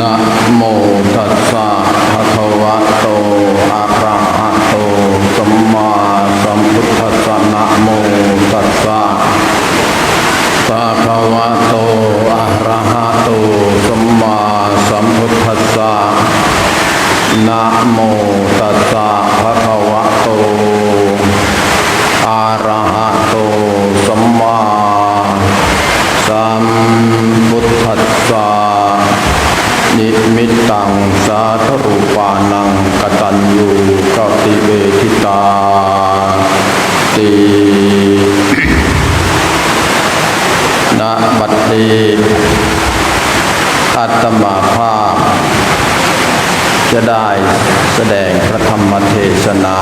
นะโมตัสสะภะคะวะโตอะระหะโตสัมมาสัมพุทธัสสะนะโมตัสสะภะคะวะโตอะระหะโตสัมมาสัมพุทธัสสะนะโมตัสสะภะคะวะโตอะระหะโตสัมมาสัมพุทธัสสะ นิมิตตังสาธรูปานังกตัญญูกติเวทิตาตินะบัดนี้อาตมาภาพ จะได้แสดงพระธรรม เทศนา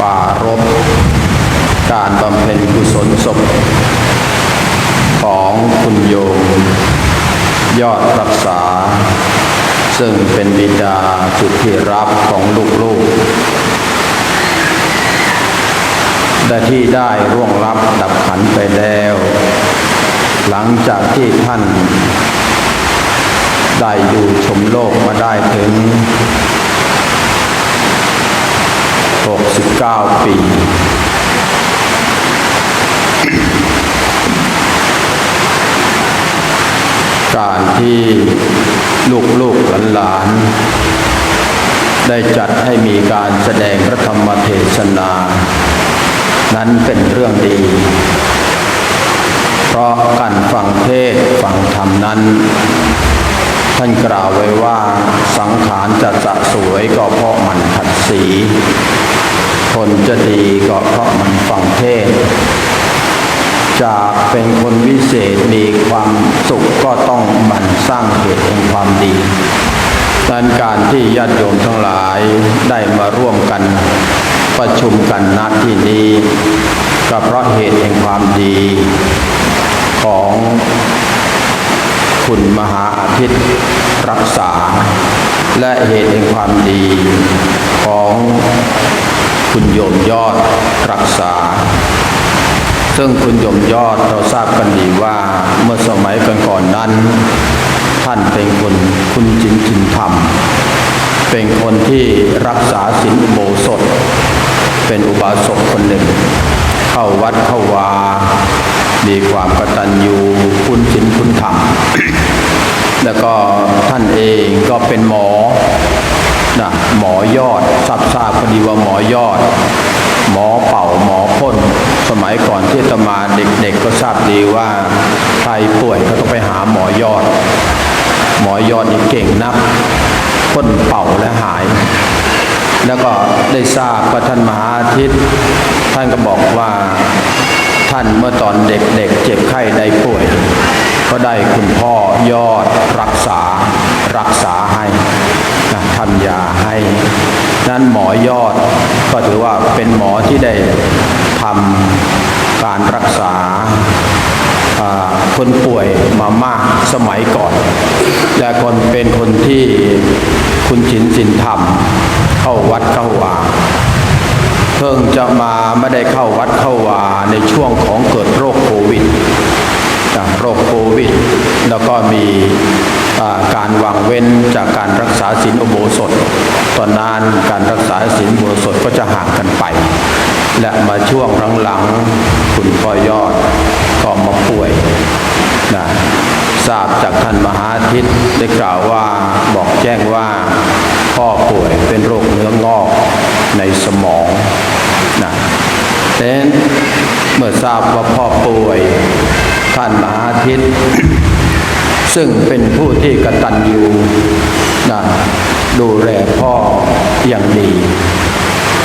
ปารบการบำเพ็ญกุศลศพ ของคุณโยม ยอดรักษา ซึ่งเป็นบิดาสุดที่รับของลูกๆแต่ที่ได้ร่วงรับดับขันไปแล้ว หลังจากที่ท่านได้อยู่ชมโลกมาได้ถึง 69 ปี การที่ลูกลูกหลานหลานๆได้จัดให้มีการแสดงพระธรรมเทศนา นั้นเป็นเรื่องดี เพราะการฟังเทศฟังธรรมนั้น ท่านกล่าวไว้ว่าสังขารจะสะสวยก็เพราะมันขัดสี คนจะดีก็เพราะมันฟังเทศ จากเป็นคนวิเศษมีความสุขก็ต้องมันสร้างเหตุแห่งความดีดังการที่ญาติโยมทั้งหลายได้มาร่วมกันประชุมกันณที่นี้ก็เพราะเหตุแห่งความดีของคุณมหาอาทิตย์ รักษา และเหตุแห่งความดีของคุณโยมยอดรักษา ซึ่งคุณโยมยอดเราทราบกันดีว่าเมื่อสมัยก่อนๆนั้น ท่านเป็นคนคุณจินจินธรรม เป็นคนที่รักษาศีลอุโบสถ เป็นอุบาสกคนหนึ่ง เข้าวัดเข้าวา มีความกตัญญูคุณศีลคุณธรรม แล้วก็ท่านเองก็เป็นหมอนะหมอยอดทราบทราบพอดีว่าหมอยอด หมอเป่าหมอพ่นสมัยก่อนที่ตมาเด็กๆก็ทราบดีว่าใครป่วยก็ต้องไปหาหมอยอด หมอยอดนี่เก่งนักพ่นเป่าและหาย แล้วก็ได้ทราบว่าท่านมหาอาทิตย์ ท่านก็บอกว่า ท่านเมื่อตอนเด็กๆเจ็บไข้ได้ป่วย ก็ได้คุณพ่อยอดรักษารักษาให้นะทำยาให้นั้นหมอยอดก็ถือว่าเป็นหมอที่ได้ทำการรักษาคนป่วยมามากสมัยก่อน และคนเป็นคนที่คุณชินสินธรรม เข้าวัดเข้าวา พิ่งจะมาไม่ได้เข้าวัดเข้าวาในช่วงของเกิดโรคโควิดจากโรคโควิด แล้วก็มีการวางเว้นจากการรักษาศีลอุโบสถ ตอนนั้นการรักษาศีลอุโบสถก็จะห่างกันไป และมาช่วงหลังๆคุณพ่อยอดก็มาป่วยนะทราบจากท่านมหาอาทิตย์ได้กล่าวว่าบอกแจ้งว่าพ่อป่วยเป็นโรคเนื้องอก ในสมองนะแต่นั้นเมื่อทราบว่าพ่อป่วยท่านมหาอาทิตย์ซึ่งเป็นผู้ที่กตัญญูนะดูแลพ่ออย่างดี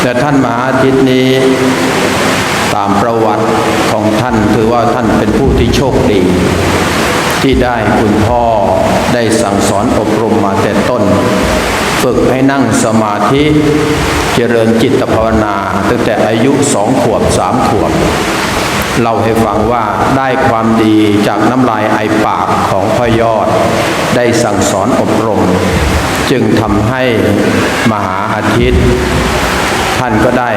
แต่ท่านมหาอาทิตย์นี้ตามประวัติของท่านถือว่าท่านเป็นผู้ที่โชคดี ที่ได้คุณพ่อได้สั่งสอนอบรมมาแต่ต ฝึกให้นั่งสมาธิเจริญจิตภาวนาตั้งแต่อายุสองขวบสามขวบเล่าให้ฟังว่าได้ความดีจากน้ำลายไอปากของพ่อยอด ได้สั่งสอนอบรม จึงทำให้มหาอาทิตย์ ท่านก็ได้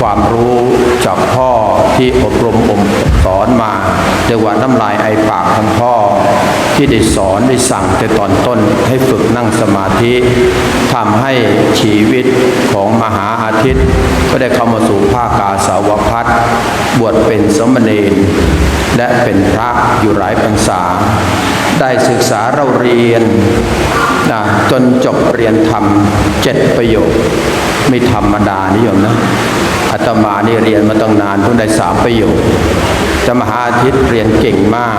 ความรู้จากพ่อที่อบรมอมสอนมาเรียกว่าน้ำลายไอปากของพ่อ ที่ได้สอนได้สั่งแต่ตอนต้นให้ฝึกนั่งสมาธิทำให้ชีวิตของมหาอาทิตย์ ก็ได้เข้ามาสู่ภาคกาสาวพัฒบวชเป็นสมณเณรและเป็นพระอยู่หลายพรรษา ได้ศึกษาเราเรียนนะจนจบเรียนธรรมเจ็ดประโยค ไม่ธรรมดานิยมนะอาตมานี่เรียนมาตั้งนานเพิ่งได้สามประโยคจะมหาอาทิตย์เรียนเก่งมาก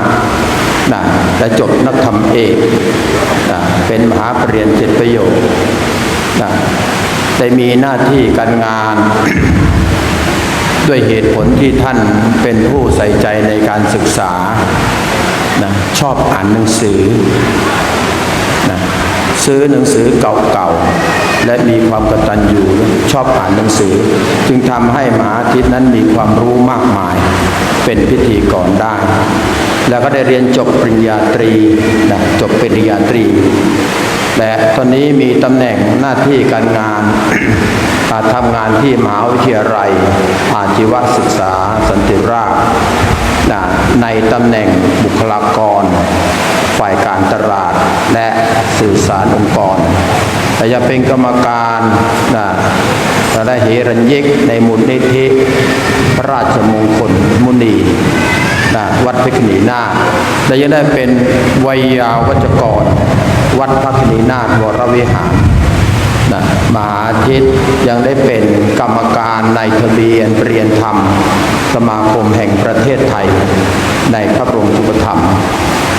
นะและจบนักธรรมเอกนะเป็นมหาปรริญญาเจ็ดประโยคนะได้มีหน้าที่การงาน ด้วยเหตุผลที่ท่านเป็นผู้ใส่ใจในการศึกษานะชอบอ่านหนังสือ ซื้อหนังสือเก่าๆและมีความกตัญญูชอบอ่านหนังสือ จึงทำให้มหาอาทิตย์นั้นมีความรู้มากมาย เป็นพิธีกรได้ แล้วก็ได้เรียนจบปริญญาตรีนะจบปริญญาตรี และตอนนี้มีตำแหน่งหน้าที่การงานอาทำงานที่มหาวิทยาลัย อาชีวศึกษาสันติราษฎร์นะในตำแหน่งบุคลากร ฝ่ายการตลาด และสื่อสารองค์กร แต่จะเป็นกรรมการนะและเหรัญยิกในมูลนิธิพระราชมงคลมุนีนะวัดพิคณีนาถและยังได้เป็นวัยาวัจกร วัดพระคณีนาวรวิหารนะมหาอาทิตยังได้เป็นกรรมการในทะเบียนเรียนธรรม สมาคมแห่งประเทศไทย ในพระบรมรูปธรรม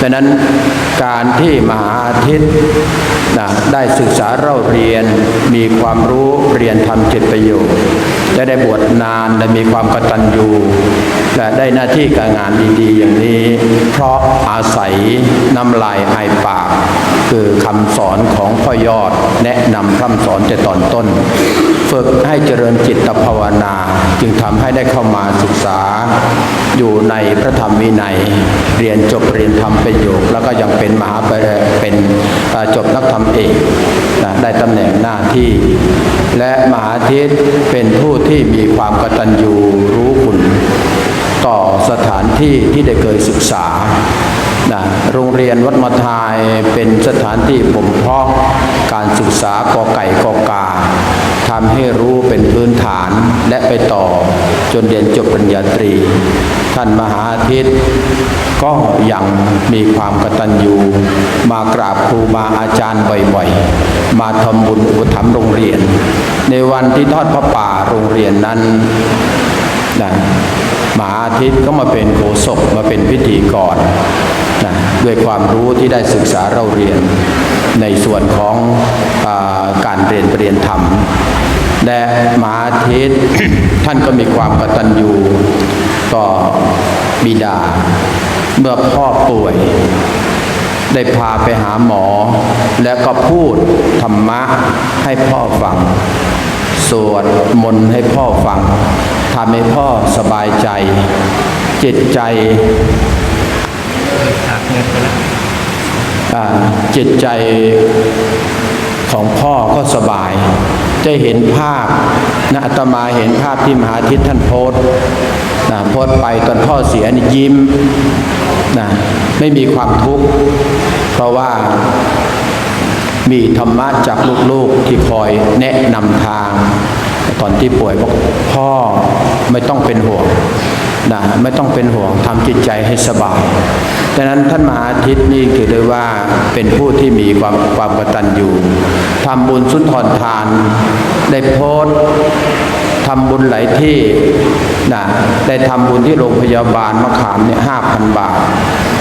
ดังนั้นการที่มหาอาทิตย์นะได้ศึกษาเล่าเรียน มีความรู้เรียนทำจิตประโยชน์จะได้บวชนานและมีความกตัญญูและได้หน้าที่การงานดีๆอย่างนี้ เพราะอาศัยน้ำลายไอปาก คือคำสอนของพ่อยอดแนะนำคำสอนแต่ตอนต้น ฝึกให้เจริญจิตภาวนา จึงทำให้ได้เข้ามาศึกษา อยู่ในพระธรรมวินัย เรียนจบเรียนธรรมประโยค แล้วก็ยังเป็นมหาปริเป็นจบนักธรรมเอกได้ตำแหน่งหน้าที่ และมหาทิตเป็นผู้ที่มีความกตัญญูรู้คุณ ต่อสถานที่ที่ได้เคยศึกษา นะโรงเรียนวัดมะทายเป็นสถานที่บ่มเพาะการศึกษากอไก่กอกาทำให้รู้เป็นพื้นฐานและไปต่อจนเรียนจบปริญญาตรี ท่านมหาทิตย์ก็ยังมีความกตัญญูมากราบครูบาอาจารย์บ่อยๆ มาทำบุญอุปถัมภ์โรงเรียน ในวันที่ทอดพระป่าโรงเรียนนั้นนะมหาอาทิตย์ก็มาเป็นโฆษกมาเป็นพิธีกร นะด้วยความรู้ที่ได้ศึกษาเราเรียนในส่วนของอาการเรียนเรียนธรรม และมหาอาทิตย์ท่านก็มีความกตัญญูต่อบิดา เมื่อพ่อป่วย ได้พาไปหาหมอ แล้วก็พูดธรรมะให้พ่อฟัง สวดมนต์ให้พ่อฟังทำให้พ่อสบายใจ จิตใจ จิตใจของพ่อก็สบาย จะเห็นภาพนะอาตมาเห็นภาพที่มหาทิตท่านโพสต์นะโพสต์ไปตอนพ่อเสียนี่ยิ้มนะไม่มีความทุกข์ เพราะว่ามีธรรมะจากลูกๆที่คอยแนะนำทาง ตอนที่ป่วยบอกพ่อไม่ต้องเป็นห่วง นะไม่ต้องเป็นห่วงทำจิตใจให้สบายดังนั้นท่านมหาอาทิตย์นี่ถือได้ว่าเป็นผู้ที่มีความความกตัญญูทำบุญสุนทรทาน ได้โพสทำบุญหลายที่นะได้ทำบุญที่โรงพยาบาลมะขามเนี่ยห้าพันบาท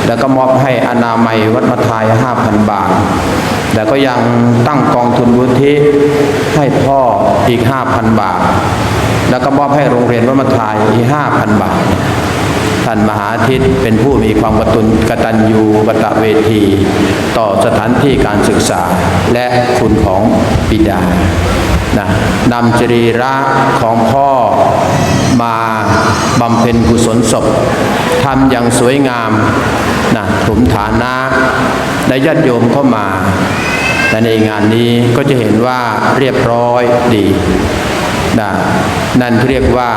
แล้วก็มอบให้อนามัยวัดมะทายห้าพันบาท แล้วก็ยังตั้งกองทุนวุฒิให้พ่ออีก5,000บาท แล้วก็มอบให้โรงเรียนวัดมะทายอีก5,000บาท ท่านมหาทิตย์เป็นผู้มีความกตุนกตัญญูกตเวที ต่อสถานที่การศึกษาและคุณของบิดานะนำจรีระของพ่อมาบำเพ็ญกุศลศพทำอย่างสวยงามนะถมฐานะและญาติโยมเข้ามาและในงานนี้ก็จะเห็นว่าเรียบร้อยดี นั่นเรียกว่า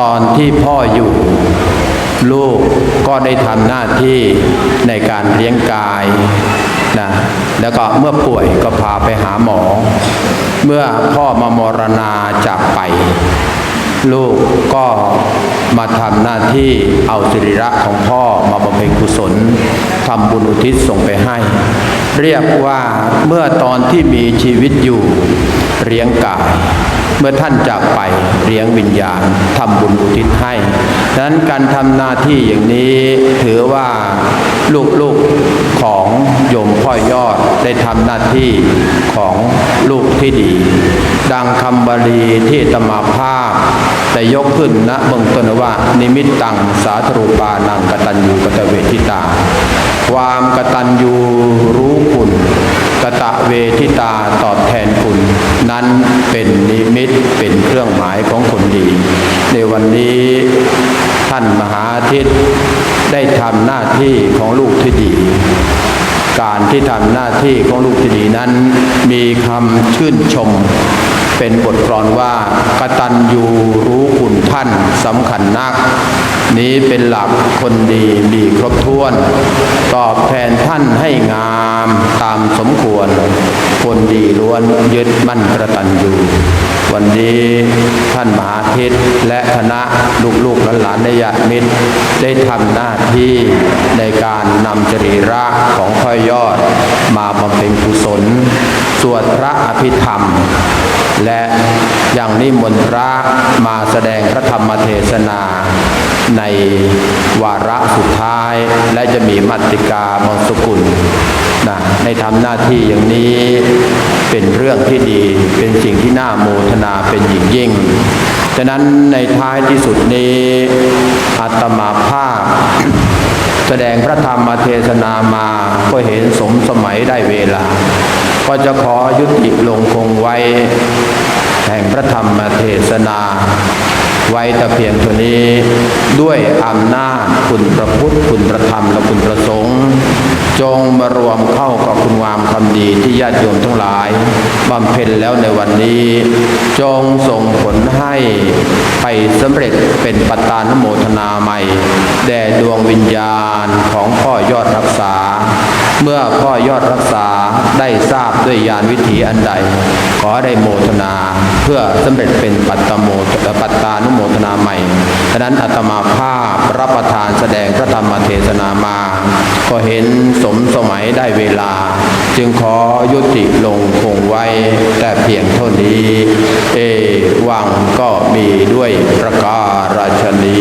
ตอนที่พ่ออยู่ ลูกก็ได้ทำหน้าที่ในการเลี้ยงกายนะแล้วก็เมื่อป่วยก็พาไปหาหมอ เมื่อพ่อมามรณาจากไป ลูกก็มาทำหน้าที่เอาสิริระของพ่อมาบำเพ็ญกุศลทำบุญอุทิศส่งไปให้ เรียกว่าเมื่อตอนที่มีชีวิตอยู่เลี้ยงกาย เมื่อท่านจากไปเลี้ยงวิญญาณทำบุญอุทิศให้ดังนั้นการทำหน้าที่อย่างนี้ถือว่าลูกๆของโยมพ่อยอดได้ทำหน้าที่ของลูกที่ดี ดังคำบาลีที่ตมาภาพแต่ยกขึ้นณเบื้องต้นว่า นิมิตตังสาธรูปานังกตัญญูกตเวทิตา ความกตัญญูรู้คุณ ตะเวทิตาตอบแทนคุณ นั้นเป็นนิมิตเป็นเครื่องหมายของคนดี ในวันนี้ท่านมหาทิตได้ทำหน้าที่ของลูกที่ดี การที่ทำหน้าที่ของลูกที่ดีนั้น มีคำชื่นชมเป็นบทกลอนว่ากตัญญูรู้คุณท่านสำคัญนัก นี้เป็นหลักคนดีมีครบถ้วน ตอบแทนท่านให้งามตามสมควร คนดีล้วนยึดมั่นกตัญญูวันนี้ท่านมหาทิตและคณะลูกๆหลานๆในญาติมิตรได้ทำหน้าที่ในการนำจรีระของพ่อยอดมาบำเพ็ญกุศล สวดพระอภิธรรม และยังนิมนต์พระมาแสดงพระธรรมเทศนาในวาระสุดท้าย และจะมีมัตติกาบางสกุลนะในทำหน้าที่อย่างนี้เป็นเรื่องที่ดีเป็นสิ่งที่น่าโมทนาเป็นยิ่งยิ่งฉะนั้นในท้ายที่สุดนี้อาตมาภาพ แสดงพระธรรมเทศนามาก็เห็นสมสมัยได้เวลา ก็จะขอยุติลงคงไว้ แห่งพระธรรมเทศนา ไว้แต่เพียงเท่านี้ด้วยอำนาจคุณพระพุทธคุณพระธรรมและคุณพระสงฆ์จงมารวมเข้ากับคุณงามความดีที่ญาติโยมทั้งหลายบำเพ็ญแล้วในวันนี้ จงส่งผลให้ไปสำเร็จเป็นปัตตานโมทนาใหม่ แด่ดวงวิญญาณของพ่อยอดรักษา เมื่อพ่อยอดรักษาได้ทราบด้วยญาณวิถีอันใด ขอได้โมทนาเพื่อสำเร็จเป็นปัตตโมปัตตานุโมทนาใหม่ฉะนั้นอาตมาภาพรับประทานแสดงพระธรรมเทศนามา ก็เห็นสมสมัยได้เวลา จึงขอยุติลงคงไว้แต่เพียงเท่านี้ เอวังก็มีด้วยประการราชนี